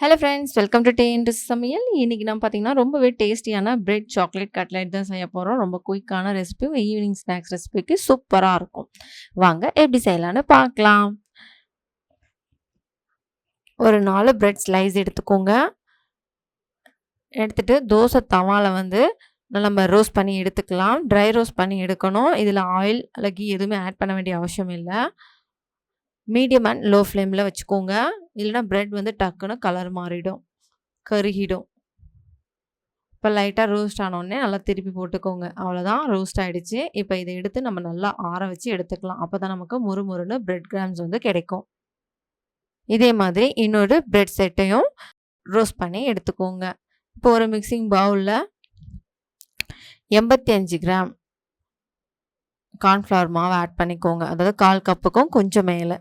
Hello friends welcome to டேன்ட் சமையல். இன்னைக்கு நம்ம பார்த்தீங்கன்னா ரொம்பவே டேஸ்டியான பிரெட் சாக்லேட் கட்லெட் தான் செய்ய போகிறோம் ரொம்ப குயிக்கான ரெசிபி ஈவினிங் ஸ்நாக்ஸ் ரெசிபிக்கு சூப்பராக இருக்கும். வாங்க எப்படி செய்யலான்னு பார்க்கலாம். ஒரு நாலு பிரெட் ஸ்லைஸ் எடுத்துக்கோங்க. எடுத்துகிட்டு தோசை தவாவில் வந்து நம்ம ரோஸ்ட் பண்ணி எடுத்துக்கலாம். ட்ரை ரோஸ்ட் பண்ணி எடுக்கணும். இதில் ஆயில் அல்ல கீ எதுவுமே ஆட் பண்ண வேண்டிய அவசியம் இல்லை. மீடியம் அண்ட் லோ ஃப்ளேமில் வச்சுக்கோங்க. இல்லைனா ப்ரெட் வந்து டக்குன்னு கலர் மாறிடும். கருகிடும். இப்போ லைட்டாக ரோஸ்ட் ஆனோடனே நல்லா திருப்பி போட்டுக்கோங்க. அவ்வளோதான் ரோஸ்ட் ஆகிடுச்சு இப்போ இதை எடுத்து நம்ம நல்லா ஆற வச்சு எடுத்துக்கலாம். அப்போ தான் நமக்கு முறுமுறுன்னு ப்ரெட் கிராம்ஸ் வந்து கிடைக்கும். இதே மாதிரி இன்னொரு ப்ரெட் செட்டையும் ரோஸ்ட் பண்ணி எடுத்துக்கோங்க. இப்போ ஒரு மிக்சிங் பவுலில் எண்பத்தி அஞ்சு கிராம் கார்ன்ஃப்ளவர் மாவு ஆட் பண்ணிக்கோங்க. அதாவது கால் கப்புக்கும் கொஞ்சம் மேலே.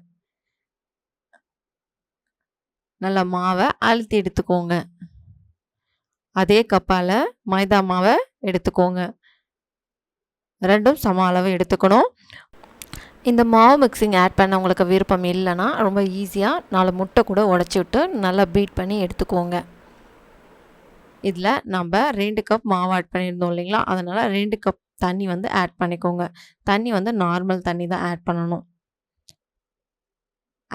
நல்லா மாவை அழுத்தி எடுத்துக்கோங்க. அதே கப்பால் மைதா மாவை எடுத்துக்கோங்க. ரெண்டும் சம அளவு எடுத்துக்கணும். இந்த மாவு மிக்சிங் ஆட் பண்ண உங்களுக்கு விருப்பம் இல்லைன்னா ரொம்ப ஈஸியாக நாலு முட்டை கூட உடச்சி விட்டு நல்லா பீட் பண்ணி எடுத்துக்கோங்க. இதில் நம்ம ரெண்டு கப் மாவு ஆட் பண்ணியிருந்தோம் இல்லைங்களா? அதனால் ரெண்டு கப் தண்ணி வந்து ஆட் பண்ணிக்கோங்க. தண்ணி வந்து நார்மல் தண்ணி தான் ஆட் பண்ணணும்.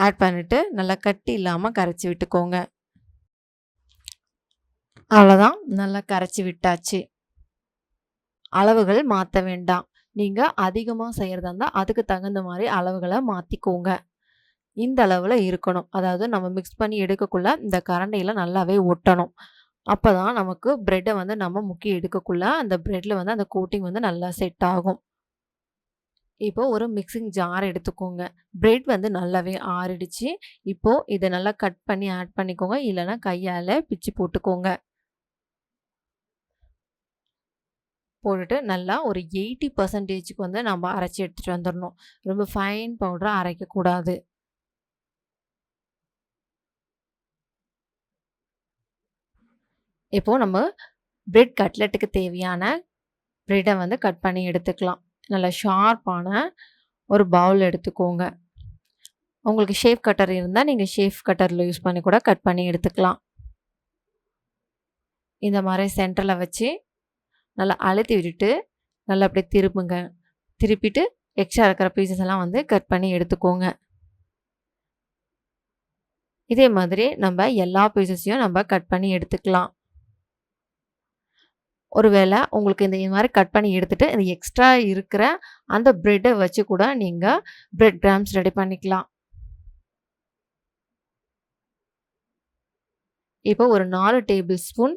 ஆட் பண்ணிவிட்டு நல்லா கட்டி இல்லாமல் கரைச்சி விட்டுக்கோங்க. அவ்வளோதான் நல்லா கரைச்சி விட்டாச்சு. அளவுகள் மாற்ற வேண்டாம். நீங்கள் அதிகமாக செய்கிறதா இருந்தால் அதுக்கு தகுந்த மாதிரி அளவுகளை மாற்றிக்கோங்க இந்த அளவில் இருக்கணும். அதாவது நம்ம மிக்ஸ் பண்ணி எடுக்கக்குள்ள இந்த கரண்டையில் நல்லாவே ஒட்டணும். அப்போ தான் நமக்கு ப்ரெட்டை வந்து நம்ம முக்கி எடுக்கக்குள்ள அந்த ப்ரெட்டில் வந்து அந்த கோட்டிங் வந்து நல்லா செட் ஆகும். இப்போ ஒரு மிக்சிங் ஜார் எடுத்துக்கோங்க. பிரெட் வந்து நல்லாவே ஆறிடுச்சு. இப்போது இதை நல்லா கட் பண்ணி ஆட் பண்ணிக்கோங்க. இல்லைன்னா கையால் பிச்சு போட்டுக்கோங்க. போட்டுட்டு நல்லா ஒரு எயிட்டி பர்சன்டேஜுக்கு வந்து நம்ம அரைச்சி எடுத்துகிட்டு வந்துடணும் ரொம்ப ஃபைன் பவுடராக அரைக்கக்கூடாது. இப்போது நம்ம பிரெட் கட்லெட்டுக்கு தேவையான ப்ரெட்டை வந்து கட் பண்ணி எடுத்துக்கலாம். நல்லா ஷார்ப்பான ஒரு பவுல் எடுத்துக்கோங்க. உங்களுக்கு ஷேப் கட்டர் இருந்தால் நீங்கள் ஷேப் கட்டரில் யூஸ் பண்ணி கூட கட் பண்ணி எடுத்துக்கலாம். இந்த மாதிரி சென்டரில் வச்சு நல்லா அழுத்தி விட்டுட்டு நல்லா அப்படியே திருப்புங்க. திருப்பிட்டு எக்ஸ்ட்ரா இருக்கிற பீசஸ் எல்லாம் வந்து கட் பண்ணி எடுத்துக்கோங்க. இதே மாதிரி நம்ம எல்லா பீசஸையும் நம்ம கட் பண்ணி எடுத்துக்கலாம். ஒருவேளை உங்களுக்கு இந்த மாதிரி கட் பண்ணி எடுத்துகிட்டு இந்த எக்ஸ்ட்ரா இருக்கிற அந்த ப்ரெட்டை வச்சு கூட நீங்கள் ப்ரெட் கிராம்ஸ் ரெடி பண்ணிக்கலாம். இப்போ ஒரு நாலு டேபிள் ஸ்பூன்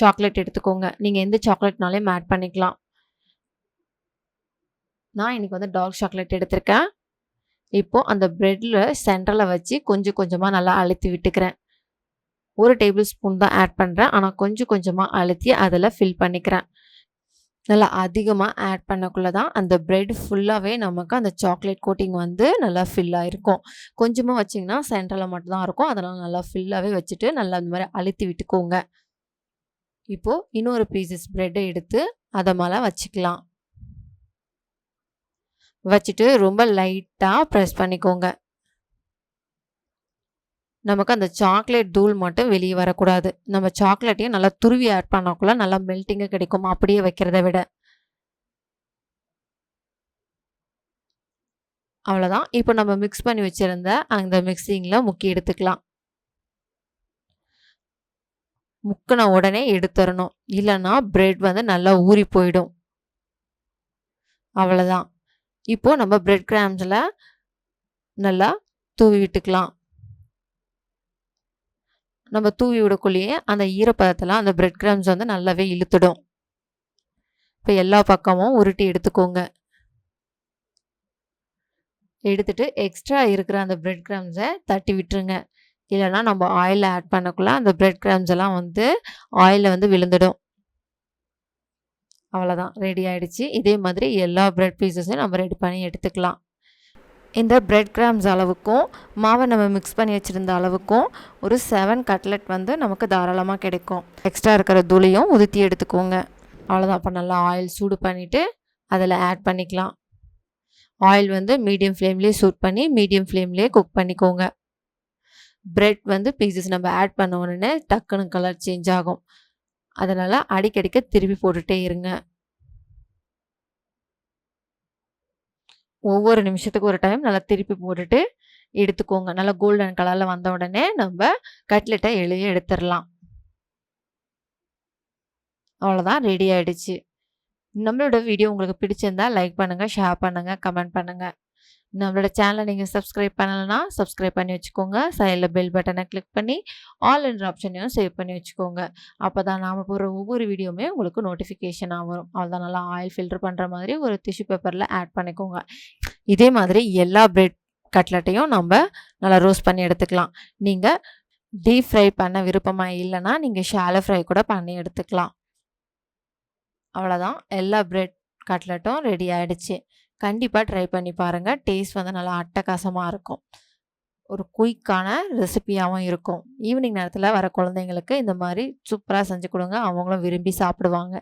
சாக்லேட் எடுத்துக்கோங்க. நீங்கள் எந்த சாக்லேட்னாலையும் ஆட் பண்ணிக்கலாம். நான் இன்றைக்கி வந்து டார்க் சாக்லேட் எடுத்திருக்கேன். இப்போது அந்த ப்ரெட்டில் சென்டரில் வச்சு கொஞ்சம் கொஞ்சமாக நல்லா அழுத்தி விட்டுக்கிறேன். ஒரு டேபிள் ஸ்பூன் தான் ஆட் பண்ணுறேன் ஆனால் கொஞ்சம் கொஞ்சமாக அழுத்தி அதில் ஃபில் பண்ணிக்கிறேன். நல்லா அதிகமாக ஆட் பண்ணக்குள்ளே தான் அந்த ப்ரெட் ஃபுல்லாகவே நமக்கு அந்த சாக்லேட் கோட்டிங் வந்து நல்லா ஃபில் ஆகிருக்கும் கொஞ்சமாக வச்சிங்கன்னா சென்டரில் மட்டும்தான் இருக்கும். அதனால் நல்லா ஃபில்லாகவே வச்சுட்டு நல்லா அந்த மாதிரி அழுத்தி விட்டுக்கோங்க. இப்போது இன்னொரு பீசஸ் ப்ரெட்டை எடுத்து அதை மேலே வச்சுக்கலாம். வச்சுட்டு ரொம்ப லைட்டாக ப்ரெஸ் பண்ணிக்கோங்க. நமக்கு அந்த சாக்லேட் தூள் மட்டும் வெளியே வரக்கூடாது. நம்ம சாக்லேட்டையும் நல்லா துருவி ஆட் பண்ணக்குள்ள நல்லா மெல்ட்டிங்காக கிடைக்கும். அப்படியே வைக்கிறத விட. அவ்வளோதான் இப்போ நம்ம மிக்ஸ் பண்ணி வச்சுருந்த அந்த மிக்சிங்கில் முக்கி எடுத்துக்கலாம். முக்கின உடனே எடுத்துடணும் இல்லைன்னா ப்ரெட் வந்து நல்லா ஊறி போயிடும். அவ்வளோதான் இப்போது நம்ம ப்ரெட் கிராம்ஸில் நல்லா தூவி விட்டுக்கலாம். நம்ம தூவி விடக்குள்ளேயே அந்த ஈரப்பதத்தெல்லாம் அந்த பிரெட் கிராம்ஸ் வந்து நல்லாவே இழுத்துடும். இப்போ எல்லா பக்கமும் உருட்டி எடுத்துக்கோங்க. எடுத்துட்டு எக்ஸ்ட்ரா இருக்கிற அந்த பிரெட் கிராம்ஸை தட்டி விட்டுருங்க. இல்லைனா நம்ம ஆயிலில் ஆட் பண்ணக்குள்ள அந்த பிரெட் கிராம்ஸ் எல்லாம் வந்து ஆயிலில் வந்து விழுந்துடும். அவ்வளோதான் ரெடி ஆகிடுச்சு இதே மாதிரி எல்லா பிரெட் பீசஸையும் நம்ம ரெடி பண்ணி எடுத்துக்கலாம். இந்த பிரெட் கிராம்ஸ் அளவுக்கும் மாவை நம்ம மிக்ஸ் பண்ணி வச்சுருந்த அளவுக்கும் ஒரு செவன் கட்லெட் வந்து நமக்கு தாராளமாக கிடைக்கும். எக்ஸ்ட்ரா இருக்கிற துளியும் உதுத்தி எடுத்துக்கோங்க. அவ்வளோதான் அப்போ நல்லா ஆயில் சூடு பண்ணிவிட்டு அதில் ஆட் பண்ணிக்கலாம். ஆயில் வந்து மீடியம் ஃப்ளேம்லேயே சூட் பண்ணி மீடியம் ஃப்ளேம்லேயே குக் பண்ணிக்கோங்க. பிரெட் வந்து பீசஸ் நம்ம ஆட் பண்ண உடனே டக்குன்னு கலர் சேஞ்ச் ஆகும். அதனால் அடிக்கடிக்க திருப்பி போட்டுட்டே இருங்க. ஒவ்வொரு நிமிஷத்துக்கு ஒரு டைம் நல்லா திருப்பி போட்டுட்டு எடுத்துக்கோங்க. நல்லா கோல்டன் கலரில் வந்த உடனே நம்ம கட்லெட்டை எளிய எடுத்துடலாம். அவ்வளோதான் ரெடி ஆகிடுச்சு நம்மளோட வீடியோ உங்களுக்கு பிடிச்சிருந்தா லைக் பண்ணுங்கள் ஷேர் பண்ணுங்கள் கமெண்ட் பண்ணுங்கள் நம்மளோட சேனலை நீங்கள் சப்ஸ்கிரைப் பண்ணலனா, சப்ஸ்கிரைப் பண்ணி வச்சுக்கோங்க. சைடில் பெல் பட்டனை கிளிக் பண்ணி, ஆல் என்ற ஆப்ஷனையும் சேவ் பண்ணி வச்சுக்கோங்க. அப்போ தான் நாம் போடுற ஒவ்வொரு வீடியோவுமே உங்களுக்கு நோட்டிஃபிகேஷனாக வரும். அவ்வளோதான் நல்லா ஆயில் ஃபில்டர் பண்ணுற மாதிரி ஒரு டிஷ்யூ பேப்பரில் ஆட் பண்ணிக்கோங்க. இதே மாதிரி எல்லா பிரெட் கட்லெட்டையும் நம்ம நல்லா ரோஸ்ட் பண்ணி எடுத்துக்கலாம். நீங்கள் டீப் ஃப்ரை பண்ண விருப்பமாக இல்லைன்னா நீங்கள் ஷாலோ ஃப்ரை கூட பண்ணி எடுத்துக்கலாம். அவ்வளோதான் எல்லா பிரெட் கட்லெட்டும் ரெடி ஆகிடுச்சு கண்டிப்பாக ட்ரை பண்ணி பாருங்கள் டேஸ்ட் வந்து நல்லா அட்டகாசமாக இருக்கும். ஒரு குயிக்கான ரெசிப்பியாகவும் இருக்கும். ஈவினிங் நேரத்தில் வர குழந்தைங்களுக்கு இந்த மாதிரி சூப்பராக செஞ்சு கொடுங்க அவங்களும் விரும்பி சாப்பிடுவாங்க.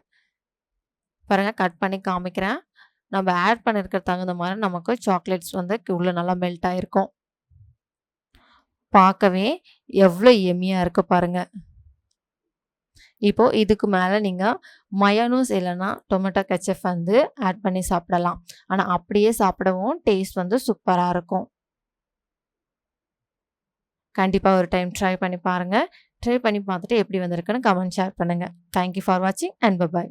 பாருங்கள் கட் பண்ணி காமிக்கிறேன். நம்ம ஆட் பண்ணியிருக்கிற தகுந்த மாதிரி நமக்கு சாக்லேட்ஸ் வந்து உள்ளே நல்லா மெல்ட் ஆகிருக்கும் பார்க்கவே எவ்வளோ எம்மியா இருக்குது பாருங்கள் இப்போது இதுக்கு மேலே நீங்கள் மயனூஸ் இல்லைன்னா டொமேட்டோ கெச்சப் வந்து ஆட் பண்ணி சாப்பிடலாம். ஆனால் அப்படியே சாப்பிடவும் டேஸ்ட் வந்து சூப்பராக இருக்கும். கண்டிப்பாக ஒரு டைம் ட்ரை பண்ணி பாருங்கள் ட்ரை பண்ணி பார்த்துட்டு எப்படி வந்திருக்குன்னு கமெண்ட் ஷேர் பண்ணுங்க. தேங்க் யூ ஃபார் வாட்சிங் அண்ட் பபாய்